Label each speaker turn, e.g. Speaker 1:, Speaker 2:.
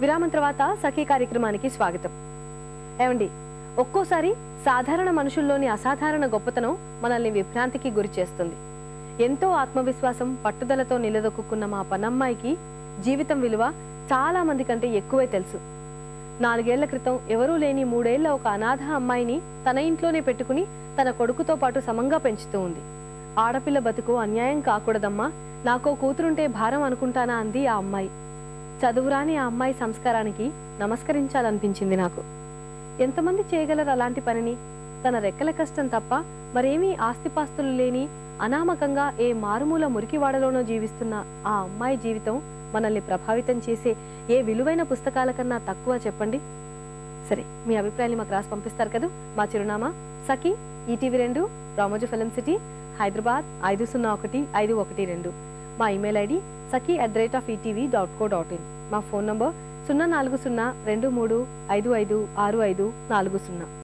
Speaker 1: విరామం తర్వాత సఖీ కార్యక్రమానికి స్వాగతం. ఏమండి ఒక్కోసారి సాధారణ మనుషుల్లోని అసాధారణ గొప్పతనం మనల్ని విభ్రాంతికి గురి చేస్తుంది. ఎంతో ఆత్మవిశ్వాసం పట్టుదలతో నిలదొక్కున్న మా పనమ్మాయికి జీవితం విలువ చాలా మంది కంటే ఎక్కువే తెలుసు. నాలుగేళ్ళ క్రితం ఎవరూ లేని మూడేళ్ళ ఒక అనాథ అమ్మాయిని తన ఇంట్లోనే పెట్టుకుని తన కొడుకుతో పాటు సమంగా పెంచుతూ ఉంది. ఆడపిల్ల బతుకు అన్యాయం కాకూడదమ్మా నాకో కూతురుంటే భారం అనుకుంటానా అంది ఆ అమ్మాయి. చదువురాని ఆ అమ్మాయి సంస్కారానికి నమస్కరించాలనిపించింది నాకు. ఎంతమంది చేయగలరు అలాంటి పనిని? తన రెక్కల కష్టం తప్ప మరేమీ ఆస్తిపాస్తులు లేని అనామకంగా ఏ మారుమూల మురికివాడలోనో జీవిస్తున్న ఆ అమ్మాయి జీవితం మనల్ని ప్రభావితం చేసే ఏ విలువైన పుస్తకాల కన్నా తక్కువ చెప్పండి. సరే మీ అభిప్రాయాన్ని మాకు రాసి పంపిస్తారు కదా? మా చిరునామా సఖీ ఈటీవీ రెండు రామోజీ ఫిలిం సిటీ హైదరాబాద్ ఐదు సున్నా ఒకటి ఐదు ఒకటి రెండు. మా email ID Sakhi at the rate of ETV dot co dot in మా ఫోన్ నంబర్ సున్నా నాలుగు సున్నా రెండు మూడు ఐదు ఐదు ఆరు ఐదు నాలుగు సున్నా.